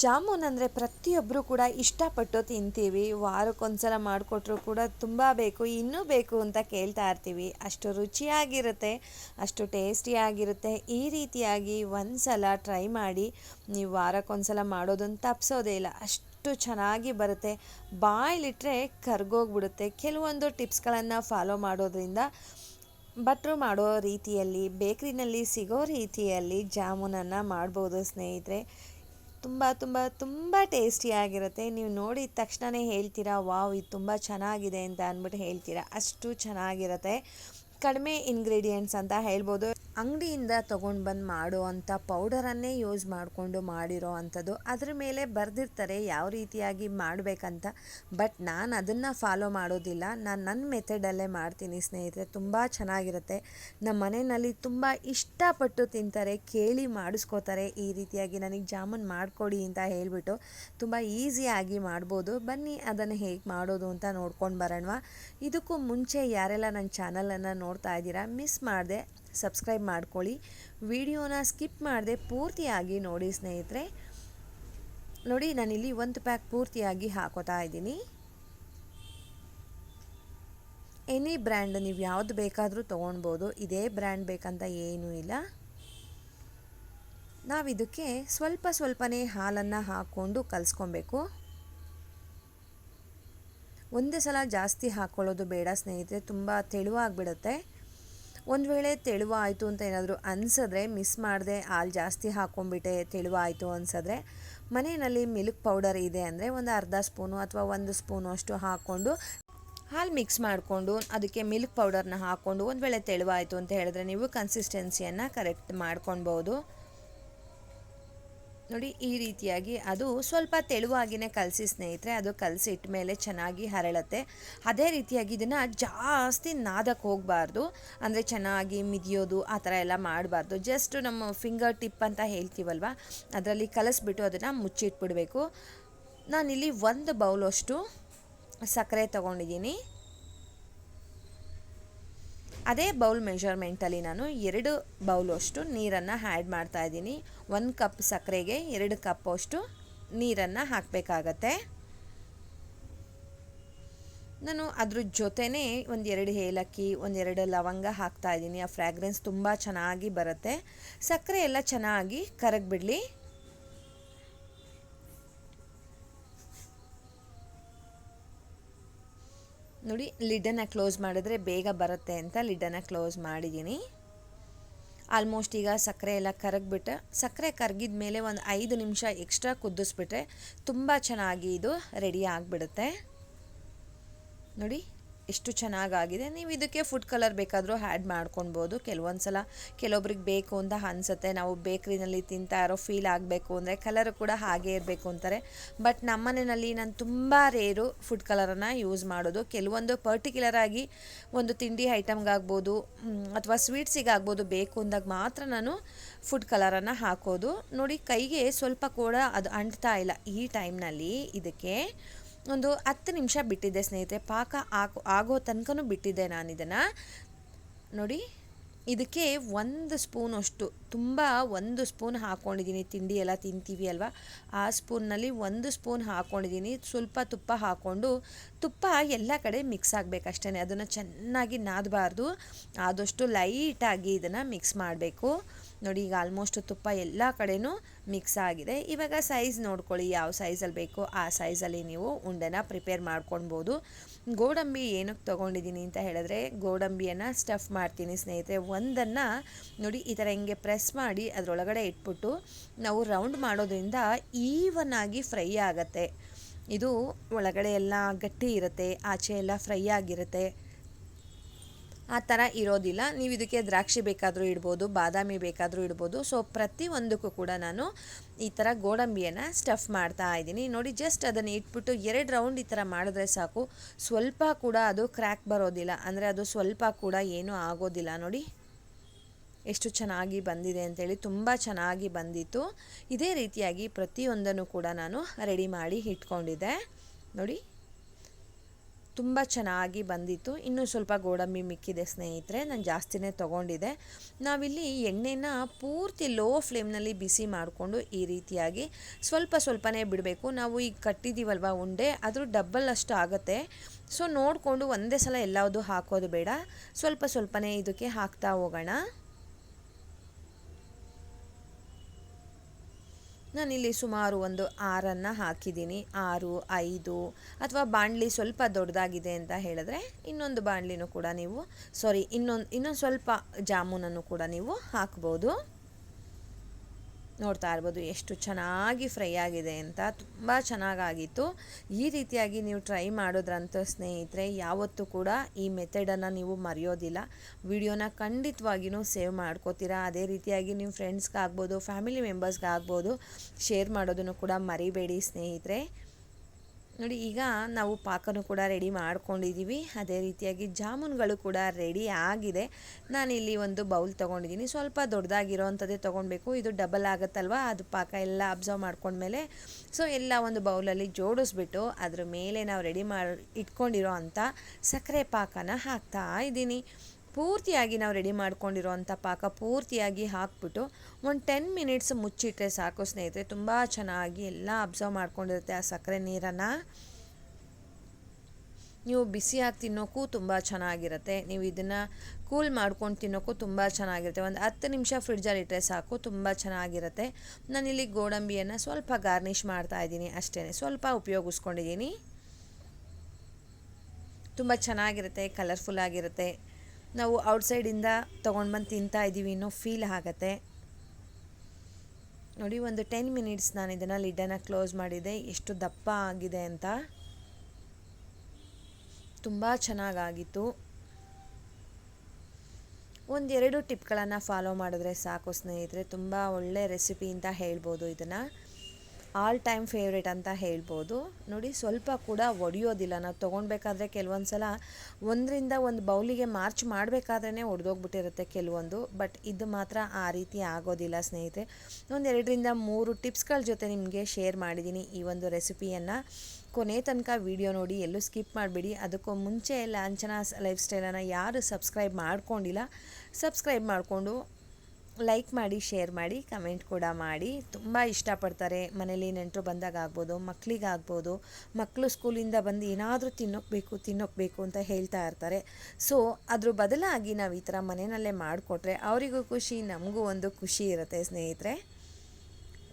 ಜಾಮೂನ್ ಅಂದರೆ ಪ್ರತಿಯೊಬ್ಬರು ಕೂಡ ಇಷ್ಟಪಟ್ಟು ತಿಂತೀವಿ. ವಾರಕ್ಕೊಂದ್ಸಲ ಮಾಡಿಕೊಟ್ರು ಕೂಡ ತುಂಬ ಬೇಕು, ಇನ್ನೂ ಬೇಕು ಅಂತ ಕೇಳ್ತಾ ಇರ್ತೀವಿ. ಅಷ್ಟು ರುಚಿಯಾಗಿರುತ್ತೆ, ಅಷ್ಟು ಟೇಸ್ಟಿಯಾಗಿರುತ್ತೆ. ಈ ರೀತಿಯಾಗಿ ಒಂದು ಸಲ ಟ್ರೈ ಮಾಡಿ, ನೀವು ವಾರಕ್ಕೊಂದ್ಸಲ ಮಾಡೋದನ್ನು ತಪ್ಪಿಸೋದೇ ಇಲ್ಲ. ಅಷ್ಟು ಚೆನ್ನಾಗಿ ಬರುತ್ತೆ. ಬಾಯಿಲಿಟ್ಟರೆ ಕರ್ಗೋಗ್ಬಿಡುತ್ತೆ. ಕೆಲವೊಂದು ಟಿಪ್ಸ್ಗಳನ್ನು ಫಾಲೋ ಮಾಡೋದ್ರಿಂದ ಭಟ್ರು ಮಾಡೋ ರೀತಿಯಲ್ಲಿ, ಬೇಕ್ರಿನಲ್ಲಿ ಸಿಗೋ ರೀತಿಯಲ್ಲಿ ಜಾಮೂನನ್ನು ಮಾಡ್ಬೋದು ಸ್ನೇಹಿತರೆ. ತುಂಬ ತುಂಬ ತುಂಬ ಟೇಸ್ಟಿಯಾಗಿರುತ್ತೆ ನೀವು ನೋಡಿದ ತಕ್ಷಣವೇ ಹೇಳ್ತೀರಾ, ವಾವ್, ಇದು ತುಂಬ ಚೆನ್ನಾಗಿದೆ ಅಂತ ಅಂದ್ಬಿಟ್ಟು ಹೇಳ್ತೀರಾ. ಅಷ್ಟು ಚೆನ್ನಾಗಿರುತ್ತೆ. ಕಡಿಮೆ ಇಂಗ್ರೀಡಿಯೆಂಟ್ಸ್ ಅಂತ ಹೇಳ್ಬೋದು. ಅಂಗಡಿಯಿಂದ ತೊಗೊಂಡು ಬಂದು ಮಾಡೋ ಅಂಥ ಪೌಡರನ್ನೇ ಯೂಸ್ ಮಾಡಿಕೊಂಡು ಮಾಡಿರೋ ಅಂಥದ್ದು ಅದ್ರ ಮೇಲೆ ಬರೆದಿರ್ತಾರೆ ಯಾವ ರೀತಿಯಾಗಿ ಮಾಡಬೇಕಂತ. ಬಟ್ ನಾನು ಅದನ್ನು ಫಾಲೋ ಮಾಡೋದಿಲ್ಲ. ನಾನು ನನ್ನ ಮೆಥಡಲ್ಲೇ ಮಾಡ್ತೀನಿ ಸ್ನೇಹಿತರೆ. ತುಂಬ ಚೆನ್ನಾಗಿರುತ್ತೆ. ನಮ್ಮ ಮನೆಯಲ್ಲಿ ತುಂಬ ಇಷ್ಟಪಟ್ಟು ತಿಂತಾರೆ, ಕೇಳಿ ಮಾಡಿಸ್ಕೋತಾರೆ. ಈ ರೀತಿಯಾಗಿ ನನಗೆ ಜಾಮೂನ್ ಮಾಡಿಕೊಡಿ ಅಂತ ಹೇಳಿಬಿಟ್ಟು ತುಂಬ ಈಸಿಯಾಗಿ ಮಾಡ್ಬೋದು. ಬನ್ನಿ ಅದನ್ನು ಹೇಗೆ ಮಾಡೋದು ಅಂತ ನೋಡ್ಕೊಂಡು ಬರೋಣವಾ. ಇದಕ್ಕೂ ಮುಂಚೆ ಯಾರೆಲ್ಲ ನನ್ನ ಚಾನಲನ್ನು ನೋಡ್ತಾ ಇದ್ದೀರಾ, ಮಿಸ್ ಮಾಡಿದೆ. ಸಬ್ಸ್ಕ್ರೈಬ್ ಮಾಡ್ಕೊಳ್ಳಿ. ವಿಡಿಯೋನ ಸ್ಕಿಪ್ ಮಾಡದೆ ಪೂರ್ತಿಯಾಗಿ ನೋಡಿ ಸ್ನೇಹಿತರೆ. ನೋಡಿ, ನಾನಿಲ್ಲಿ ಒಂದು ಪ್ಯಾಕ್ ಪೂರ್ತಿಯಾಗಿ ಹಾಕೋತಾ ಇದ್ದೀನಿ. ಎನಿ ಬ್ರ್ಯಾಂಡ್ ನೀವು ಯಾವುದು ಬೇಕಾದರೂ ತೊಗೊಳ್ಬೋದು. ಇದೇ ಬ್ರ್ಯಾಂಡ್ ಬೇಕಂತ ಏನೂ ಇಲ್ಲ. ನಾವಿದಕ್ಕೆ ಸ್ವಲ್ಪ ಸ್ವಲ್ಪನೇ ಹಾಲನ್ನು ಹಾಕ್ಕೊಂಡು ಕಲಿಸ್ಕೊಬೇಕು. ಒಂದೇ ಸಲ ಜಾಸ್ತಿ ಹಾಕ್ಕೊಳ್ಳೋದು ಬೇಡ ಸ್ನೇಹಿತರೆ. ತುಂಬ ತೆಳುವಾಗಿಬಿಡುತ್ತೆ. ಒಂದು ವೇಳೆ ತೆಳುವಾಯಿತು ಅಂತ ಏನಾದರೂ ಅನಿಸಿದ್ರೆ ಮಿಸ್ ಮಾಡಿದೆ, ಹಾಲು ಜಾಸ್ತಿ ಹಾಕ್ಕೊಂಬಿಟ್ಟೆ ತೆಳುವಾಯಿತು ಅನಿಸಿದ್ರೆ ಮನೆಯಲ್ಲಿ ಮಿಲ್ಕ್ ಪೌಡರ್ ಇದೆ ಅಂದರೆ ಒಂದು ಅರ್ಧ ಸ್ಪೂನು ಅಥವಾ ಒಂದು ಸ್ಪೂನು ಅಷ್ಟು ಹಾಕ್ಕೊಂಡು ಹಾಲು ಮಿಕ್ಸ್ ಮಾಡಿಕೊಂಡು ಅದಕ್ಕೆ ಮಿಲ್ಕ್ ಪೌಡರ್ನ ಹಾಕ್ಕೊಂಡು ಒಂದು ವೇಳೆ ತೆಳುವಾಯಿತು ಅಂತ ಹೇಳಿದ್ರೆ ನೀವು ಕನ್ಸಿಸ್ಟೆನ್ಸಿಯನ್ನು ಕರೆಕ್ಟ್ ಮಾಡ್ಕೊಳ್ಬೋದು ನೋಡಿ, ಈ ರೀತಿಯಾಗಿ ಅದು ಸ್ವಲ್ಪ ತೆಳುವಾಗಿನೇ ಕಲಸಿ ಸ್ನೇಹಿತರೆ, ಅದು ಕಲಸಿ ಇಟ್ಟ ಮೇಲೆ ಚೆನ್ನಾಗಿ ಹರಳತ್ತೆ. ಅದೇ ರೀತಿಯಾಗಿ ಇದನ್ನು ಜಾಸ್ತಿ ನಾದಕ್ಕೆ ಹೋಗಬಾರ್ದು. ಅಂದರೆ ಚೆನ್ನಾಗಿ ಮಿದಿಯೋದು, ಆ ಥರ ಎಲ್ಲ ಮಾಡಬಾರ್ದು. ಜಸ್ಟ್ ನಮ್ಮ ಫಿಂಗರ್ ಟಿಪ್ ಅಂತ ಹೇಳ್ತೀವಲ್ವ, ಅದರಲ್ಲಿ ಕಲಸಿಬಿಟ್ಟು ಅದನ್ನು ಮುಚ್ಚಿಟ್ಬಿಡಬೇಕು. ನಾನಿಲ್ಲಿ ಒಂದು ಬೌಲಷ್ಟು ಸಕ್ಕರೆ ತೊಗೊಂಡಿದ್ದೀನಿ. ಅದೇ ಬೌಲ್ ಮೆಷರ್ಮೆಂಟಲ್ಲಿ ನಾನು ಎರಡು ಬೌಲಷ್ಟು ನೀರನ್ನು ಆ್ಯಡ್ ಮಾಡ್ತಾ ಇದ್ದೀನಿ. ಒಂದು ಕಪ್ ಸಕ್ಕರೆಗೆ, ಎರಡು ಕಪ್ ಅಷ್ಟು ನೀರನ್ನು ಹಾಕಬೇಕಾಗತ್ತೆ. ನಾನು ಅದ್ರ ಜೊತೆನೇ ಒಂದೆರಡು ಏಲಕ್ಕಿ ಒಂದೆರಡು ಲವಂಗ ಹಾಕ್ತಾ ಇದ್ದೀನಿ. ಆ ಫ್ರ್ಯಾಗ್ರೆನ್ಸ್ ತುಂಬ ಚೆನ್ನಾಗಿ ಬರುತ್ತೆ. ಸಕ್ಕರೆ ಎಲ್ಲ ಚೆನ್ನಾಗಿ ಕರಗಿಬಿಡಲಿ. ನೋಡಿ ಲಿಡ್ಡನ್ನು ಕ್ಲೋಸ್ ಮಾಡಿದ್ರೆ ಬೇಗ ಬರುತ್ತೆ ಅಂತ ಲಿಡ್ಡನ್ನು ಕ್ಲೋಸ್ ಮಾಡಿದ್ದೀನಿ. ಆಲ್ಮೋಸ್ಟ್ ಈಗ ಸಕ್ಕರೆ ಎಲ್ಲ ಕರಗಿಬಿಟ್ಟು, ಸಕ್ಕರೆ ಕರಗಿದ ಮೇಲೆ ಒಂದು ಐದು ನಿಮಿಷ ಎಕ್ಸ್ಟ್ರಾ ಕುದಿಸ್ಬಿಟ್ರೆ ತುಂಬ ಚೆನ್ನಾಗಿ ಇದು ರೆಡಿ ಆಗಿಬಿಡುತ್ತೆ. ನೋಡಿ ಎಷ್ಟು ಚೆನ್ನಾಗಾಗಿದೆ, ನೀವು ಇದಕ್ಕೆ ಫುಡ್ ಕಲರ್ ಬೇಕಾದರೂ ಆ್ಯಡ್ ಮಾಡ್ಕೊಳ್ಬೋದು. ಕೆಲವೊಂದು ಸಲ ಕೆಲವೊಬ್ರಿಗೆ ಬೇಕು ಅಂತ ಅನಿಸುತ್ತೆ. ನಾವು ಬೇಕ್ರಿನಲ್ಲಿ ತಿಂತಾ ಇರೋ ಫೀಲ್ ಆಗಬೇಕು ಅಂದರೆ ಕಲರ್ ಕೂಡ ಹಾಗೆ ಇರಬೇಕು ಅಂತಾರೆ. ಬಟ್ ನಮ್ಮ ಮನೆಯಲ್ಲಿ ನಾನು ತುಂಬ ರೇರು ಫುಡ್ ಕಲರನ್ನು ಯೂಸ್ ಮಾಡೋದು. ಕೆಲವೊಂದು ಪರ್ಟಿಕ್ಯುಲರ್ ಆಗಿ ಒಂದು ತಿಂಡಿ ಐಟಮ್ಗಾಗ್ಬೋದು ಅಥವಾ ಸ್ವೀಟ್ಸಿಗಾಗ್ಬೋದು ಬೇಕು ಅಂದಾಗ ಮಾತ್ರ ನಾನು ಫುಡ್ ಕಲರನ್ನು ಹಾಕೋದು. ನೋಡಿ ಕೈಗೆ ಸ್ವಲ್ಪ ಕೂಡ ಅದು ಅಂಟ್ತಾ ಇಲ್ಲ ಈ ಟೈಮ್ನಲ್ಲಿ ಇದಕ್ಕೆ ಒಂದು ಹತ್ತು ನಿಮಿಷ ಬಿಟ್ಟಿದ್ದೆ ಸ್ನೇಹಿತರೆ, ಪಾಕ ಆಗೋ ಆಗೋ ತನಕನೂ ಬಿಟ್ಟಿದ್ದೆ ನಾನು ಇದನ್ನು ನೋಡಿ, ಇದಕ್ಕೆ ಒಂದು ಸ್ಪೂನ್ ಅಷ್ಟು, ತುಂಬ ಒಂದು ಸ್ಪೂನ್ ಹಾಕ್ಕೊಂಡಿದ್ದೀನಿ ತಿಂಡಿ ಎಲ್ಲ ತಿಂತೀವಿ ಅಲ್ವಾ? ಆ ಸ್ಪೂನ್ನಲ್ಲಿ ಒಂದು ಸ್ಪೂನ್ ಹಾಕ್ಕೊಂಡಿದ್ದೀನಿ ಸ್ವಲ್ಪ ತುಪ್ಪ ಹಾಕ್ಕೊಂಡು, ತುಪ್ಪ ಎಲ್ಲ ಕಡೆ ಮಿಕ್ಸ್ ಆಗಬೇಕಷ್ಟೇ ಅದನ್ನು ಚೆನ್ನಾಗಿ ನಾದಬಾರ್ದು. ಆದಷ್ಟು ಲೈಟಾಗಿ ಇದನ್ನು ಮಿಕ್ಸ್ ಮಾಡಬೇಕು. ನೋಡಿ, ಈಗ ಆಲ್ಮೋಸ್ಟ್ ತುಪ್ಪ ಎಲ್ಲ ಕಡೆಯೂ ಮಿಕ್ಸ್ ಆಗಿದೆ. ಇವಾಗ ಸೈಜ್ ನೋಡ್ಕೊಳ್ಳಿ, ಯಾವ ಸೈಜಲ್ಲಿ ಬೇಕೋ ಆ ಸೈಜಲ್ಲಿ ನೀವು ಉಂಡೆನ ಪ್ರಿಪೇರ್ ಮಾಡ್ಕೊಳ್ಬೋದು ಗೋಡಂಬಿ ಏನಕ್ಕೆ ತೊಗೊಂಡಿದ್ದೀನಿ ಅಂತ ಹೇಳಿದ್ರೆ, ಗೋಡಂಬಿಯನ್ನು ಸ್ಟಫ್ ಮಾಡ್ತೀನಿ ಸ್ನೇಹಿತರೆ. ಒಂದನ್ನು ನೋಡಿ, ಈ ಥರ ಹಿಂಗೆ ಪ್ರೆಸ್ ಮಾಡಿ ಅದರೊಳಗಡೆ ಇಟ್ಬಿಟ್ಟು ನಾವು ರೌಂಡ್ ಮಾಡೋದ್ರಿಂದ ಈವನ್ ಆಗಿ ಫ್ರೈ ಆಗುತ್ತೆ. ಇದು ಒಳಗಡೆ ಎಲ್ಲ ಗಟ್ಟಿ ಇರುತ್ತೆ, ಆಚೆ ಎಲ್ಲ ಫ್ರೈ ಆಗಿರುತ್ತೆ. ಆ ಥರ ಇರೋದಿಲ್ಲ. ನೀವು ಇದಕ್ಕೆ ದ್ರಾಕ್ಷಿ ಬೇಕಾದರೂ ಇಡ್ಬೋದು, ಬಾದಾಮಿ ಬೇಕಾದರೂ ಇಡ್ಬೋದು. ಸೊ ಪ್ರತಿಯೊಂದಕ್ಕೂ ಕೂಡ ನಾನು ಈ ಥರ ಗೋಡಂಬಿಯನ್ನು ಸ್ಟಫ್ ಮಾಡ್ತಾ ಇದ್ದೀನಿ. ನೋಡಿ ಜಸ್ಟ್ ಅದನ್ನು ಇಟ್ಬಿಟ್ಟು ಎರಡು ರೌಂಡ್ ಈ ಥರ ಮಾಡಿದ್ರೆ ಸಾಕು. ಸ್ವಲ್ಪ ಕೂಡ ಅದು ಕ್ರ್ಯಾಕ್ ಬರೋದಿಲ್ಲ. ಅಂದರೆ ಅದು ಸ್ವಲ್ಪ ಕೂಡ ಏನೂ ಆಗೋದಿಲ್ಲ. ನೋಡಿ, ಎಷ್ಟು ಚೆನ್ನಾಗಿ ಬಂದಿದೆ ಅಂತೇಳಿ ತುಂಬ ಚೆನ್ನಾಗಿ ಬಂದಿತ್ತು. ಇದೇ ರೀತಿಯಾಗಿ ಪ್ರತಿಯೊಂದನ್ನು ಕೂಡ ನಾನು ರೆಡಿ ಮಾಡಿ ಇಟ್ಕೊಂಡಿದ್ದೆ. ನೋಡಿ ತುಂಬ ಚೆನ್ನಾಗಿ ಬಂದಿತ್ತು. ಇನ್ನೂ ಸ್ವಲ್ಪ ಗೋಡಂಬಿ ಮಿಕ್ಕಿದೆ ಸ್ನೇಹಿತರೆ, ನಾನು ಜಾಸ್ತಿನೇ ತೊಗೊಂಡಿದ್ದೆ. ನಾವಿಲ್ಲಿ ಎಣ್ಣೆನ ಪೂರ್ತಿ ಲೋ ಫ್ಲೇಮ್ನಲ್ಲಿ ಬಿಸಿ ಮಾಡಿಕೊಂಡು ಈ ರೀತಿಯಾಗಿ ಸ್ವಲ್ಪ ಸ್ವಲ್ಪನೇ ಬಿಡಬೇಕು. ನಾವು ಈಗ ಕಟ್ಟಿದ್ದೀವಲ್ವ ಉಂಡೆ ಅದ್ರ ಡಬ್ಬಲ್ ಅಷ್ಟು ಆಗುತ್ತೆ. ಸೊ ನೋಡಿಕೊಂಡು ಒಂದೇ ಸಲ ಎಲ್ಲವುದು ಹಾಕೋದು ಬೇಡ. ಸ್ವಲ್ಪ ಸ್ವಲ್ಪನೇ ಇದಕ್ಕೆ ಹಾಕ್ತಾ ಹೋಗೋಣ. ನಾನಿಲ್ಲಿ ಸುಮಾರು ಒಂದು ಆರನ್ನು ಹಾಕಿದ್ದೀನಿ. ಆರು, ಐದು ಅಥವಾ ಬಾಣಲಿ ಸ್ವಲ್ಪ ದೊಡ್ಡದಾಗಿದೆ ಅಂತ ಹೇಳಿದ್ರೆ ಇನ್ನೊಂದು ಬಾಣಲಿನೂ ಕೂಡ ನೀವು ಸಾರಿ ಇನ್ನೊಂದು ಇನ್ನೊಂದು ಸ್ವಲ್ಪ ಜಾಮೂನನ್ನು ಕೂಡ ನೀವು ಹಾಕ್ಬೋದು. ನೋಡ್ತಾ ಇರ್ಬೋದು, ಎಷ್ಟು ಚೆನ್ನಾಗಿ ಫ್ರೈ ಆಗಿದೆ ಅಂತ. ತುಂಬ ಚೆನ್ನಾಗಾಗಿತ್ತು. ಈ ರೀತಿಯಾಗಿ ನೀವು ಟ್ರೈ ಮಾಡೋದ್ರಂತ ಸ್ನೇಹಿತರೆ, ಯಾವತ್ತೂ ಕೂಡ ಈ ಮೆಥಡನ್ನು ನೀವು ಮರೆಯೋದಿಲ್ಲ. ವಿಡಿಯೋನ ಖಂಡಿತವಾಗಿಯೂ ಸೇವ್ ಮಾಡ್ಕೋತೀರಾ. ಅದೇ ರೀತಿಯಾಗಿ ನಿಮ್ಮ ಫ್ರೆಂಡ್ಸ್ಗಾಗ್ಬೋದು ಫ್ಯಾಮಿಲಿ ಮೆಂಬರ್ಸ್ಗಾಗ್ಬೋದು ಶೇರ್ ಮಾಡೋದನ್ನು ಕೂಡ ಮರಿಬೇಡಿ ಸ್ನೇಹಿತರೆ. ನೋಡಿ, ಈಗ ನಾವು ಪಾಕನೂ ಕೂಡ ರೆಡಿ ಮಾಡ್ಕೊಂಡಿದ್ದೀವಿ ಅದೇ ರೀತಿಯಾಗಿ ಜಾಮೂನ್ಗಳು ಕೂಡ ರೆಡಿ ಆಗಿದೆ. ನಾನಿಲ್ಲಿ ಒಂದು ಬೌಲ್ ತೊಗೊಂಡಿದ್ದೀನಿ. ಸ್ವಲ್ಪ ದೊಡ್ಡದಾಗಿರೋ ಅಂಥದ್ದೇ ತೊಗೊಳ್ಬೇಕು ಇದು ಡಬಲ್ ಆಗುತ್ತಲ್ವ? ಅದು ಪಾಕ ಎಲ್ಲ ಅಬ್ಸರ್ವ್ ಮಾಡ್ಕೊಂಡ್ಮೇಲೆ. ಸೊ ಎಲ್ಲ ಒಂದು ಬೌಲಲ್ಲಿ ಜೋಡಿಸ್ಬಿಟ್ಟು ಅದ್ರ ಮೇಲೆ ನಾವು ರೆಡಿ ಮಾಡಿ ಇಟ್ಕೊಂಡಿರೋ ಅಂಥ ಸಕ್ಕರೆ ಪಾಕನ ಹಾಕ್ತಾ ಇದ್ದೀನಿ. ಪೂರ್ತಿಯಾಗಿ ನಾವು ರೆಡಿ ಮಾಡ್ಕೊಂಡಿರೋವಂಥ ಪಾಕ ಪೂರ್ತಿಯಾಗಿ ಹಾಕ್ಬಿಟ್ಟು ಒಂದು ಟೆನ್ ಮಿನಿಟ್ಸ್ ಮುಚ್ಚಿಟ್ಟರೆ ಸಾಕು ಸ್ನೇಹಿತರೆ, ತುಂಬ ಚೆನ್ನಾಗಿ ಎಲ್ಲ ಅಬ್ಸರ್ವ್ ಮಾಡ್ಕೊಂಡಿರುತ್ತೆ ಆ ಸಕ್ಕರೆ ನೀರನ್ನು. ನೀವು ಬಿಸಿಯಾಗಿ ತಿನ್ನೋಕ್ಕೂ ತುಂಬ ಚೆನ್ನಾಗಿರುತ್ತೆ. ನೀವು ಇದನ್ನು ಕೂಲ್ ಮಾಡ್ಕೊಂಡು ತಿನ್ನೋಕ್ಕೂ ತುಂಬ ಚೆನ್ನಾಗಿರುತ್ತೆ. ಒಂದು ಹತ್ತು ನಿಮಿಷ ಫ್ರಿಡ್ಜಲ್ಲಿ ಇಟ್ಟರೆ ಸಾಕು, ತುಂಬ ಚೆನ್ನಾಗಿರುತ್ತೆ. ನಾನಿಲ್ಲಿ ಗೋಡಂಬಿಯನ್ನು ಸ್ವಲ್ಪ ಗಾರ್ನಿಷ್ ಮಾಡ್ತಾ ಇದ್ದೀನಿ ಅಷ್ಟೇ ಸ್ವಲ್ಪ ಉಪಯೋಗಿಸ್ಕೊಂಡಿದ್ದೀನಿ. ತುಂಬ ಚೆನ್ನಾಗಿರುತ್ತೆ ಕಲರ್ಫುಲ್ ಆಗಿರುತ್ತೆ. ನಾವು ಔಟ್ಸೈಡಿಂದ ತೊಗೊಂಡು ಬಂದು ತಿಂತಾ ಇದ್ದೀವಿ ಅನ್ನೋ ಫೀಲ್ ಆಗತ್ತೆ. ನೋಡಿ, ಒಂದು ಟೆನ್ ಮಿನಿಟ್ಸ್ ನಾನು ಇದನ್ನು ಲಿಡ್ಡನ್ನು ಕ್ಲೋಸ್ ಮಾಡಿದೆ. ಎಷ್ಟು ದಪ್ಪ ಆಗಿದೆ ಅಂತ. ತುಂಬ ಚೆನ್ನಾಗಾಗಿತ್ತು ಒಂದೆರಡು ಟಿಪ್ಗಳನ್ನು ಫಾಲೋ ಮಾಡಿದ್ರೆ ಸಾಕು ಸ್ನೇಹಿತರೆ. ತುಂಬ ಒಳ್ಳೆ ರೆಸಿಪಿ ಅಂತ ಹೇಳ್ಬೋದು ಇದನ್ನು. ಆಲ್ ಟೈಮ್ ಫೇವ್ರೇಟ್ ಅಂತ ಹೇಳ್ಬೋದು. ನೋಡಿ, ಸ್ವಲ್ಪ ಕೂಡ ಒಡೆಯೋದಿಲ್ಲ. ನಾವು ತೊಗೊಳ್ಬೇಕಾದ್ರೆ ಕೆಲವೊಂದು ಸಲ ಒಂದರಿಂದ ಒಂದು ಬೌಲಿಗೆ ಮಾರ್ಚ್ ಮಾಡಬೇಕಾದ್ರೇ ಒಡೆದೋಗ್ಬಿಟ್ಟಿರುತ್ತೆ ಕೆಲವೊಂದು. ಬಟ್ ಇದು ಮಾತ್ರ ಆ ರೀತಿ ಆಗೋದಿಲ್ಲ ಸ್ನೇಹಿತರೆ. ಒಂದೆರಡರಿಂದ ಮೂರು ಟಿಪ್ಸ್ಗಳ ಜೊತೆ ನಿಮಗೆ ಶೇರ್ ಮಾಡಿದ್ದೀನಿ ಈ ಒಂದು ರೆಸಿಪಿಯನ್ನು ಕೊನೆ ತನಕ ವಿಡಿಯೋ ನೋಡಿ, ಎಲ್ಲೂ ಸ್ಕಿಪ್ ಮಾಡಬೇಡಿ. ಅದಕ್ಕೂ ಮುಂಚೆ ಲಾಂಛನ ಲೈಫ್ ಸ್ಟೈಲನ್ನು ಯಾರು ಸಬ್ಸ್ಕ್ರೈಬ್ ಮಾಡ್ಕೊಂಡಿಲ್ಲ ಸಬ್ಸ್ಕ್ರೈಬ್ ಮಾಡಿಕೊಂಡು ಲೈಕ್ ಮಾಡಿ ಶೇರ್ ಮಾಡಿ ಕಮೆಂಟ್ ಕೂಡ ಮಾಡಿ. ತುಂಬ ಇಷ್ಟಪಡ್ತಾರೆ. ಮನೇಲಿ ನೆಂಟರು ಬಂದಾಗ ಆಗ್ಬೋದು ಮಕ್ಕಳಿಗಾಗ್ಬೋದು ಮಕ್ಕಳು ಸ್ಕೂಲಿಂದ ಬಂದು ಏನಾದರೂ ತಿನ್ನೋಕ್ಬೇಕು ತಿನ್ನೋಕ್ಬೇಕು ಅಂತ ಹೇಳ್ತಾ ಇರ್ತಾರೆ. ಸೊ ಅದ್ರ ಬದಲಾಗಿ ನಾವು ಈ ಥರ ಮನೆಯಲ್ಲೇ ಮಾಡಿಕೊಟ್ರೆ ಅವರಿಗೂ ಖುಷಿ, ನಮಗೂ ಒಂದು ಖುಷಿ ಇರುತ್ತೆ ಸ್ನೇಹಿತರೆ.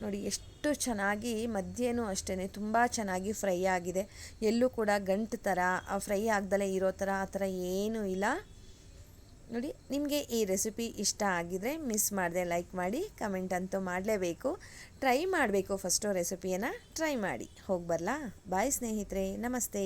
ನೋಡಿ, ಎಷ್ಟು ಚೆನ್ನಾಗಿ ಮಧ್ಯೆನೂ ಅಷ್ಟೇ ತುಂಬ ಚೆನ್ನಾಗಿ ಫ್ರೈ ಆಗಿದೆ. ಎಲ್ಲೂ ಕೂಡ ಗಂಟು ಥರ ಫ್ರೈ ಆಗ್ದಲೇ ಇರೋ ಥರ, ಆ ಥರ ಏನೂ ಇಲ್ಲ. ನೋಡಿ, ನಿಮಗೆ ಈ ರೆಸಿಪಿ ಇಷ್ಟ ಆಗಿದರೆ ಮಿಸ್ ಮಾಡದೆ ಲೈಕ್ ಮಾಡಿ ಕಮೆಂಟ್ ಅಂತೂ ಮಾಡಲೇಬೇಕು. ಟ್ರೈ ಮಾಡಬೇಕು ಫಸ್ಟು ರೆಸಿಪಿಯನ್ನು ಟ್ರೈ ಮಾಡಿ. ಹೋಗಿ ಬರಲಾ? ಬಾಯ್ ಸ್ನೇಹಿತರೆ. ನಮಸ್ತೆ.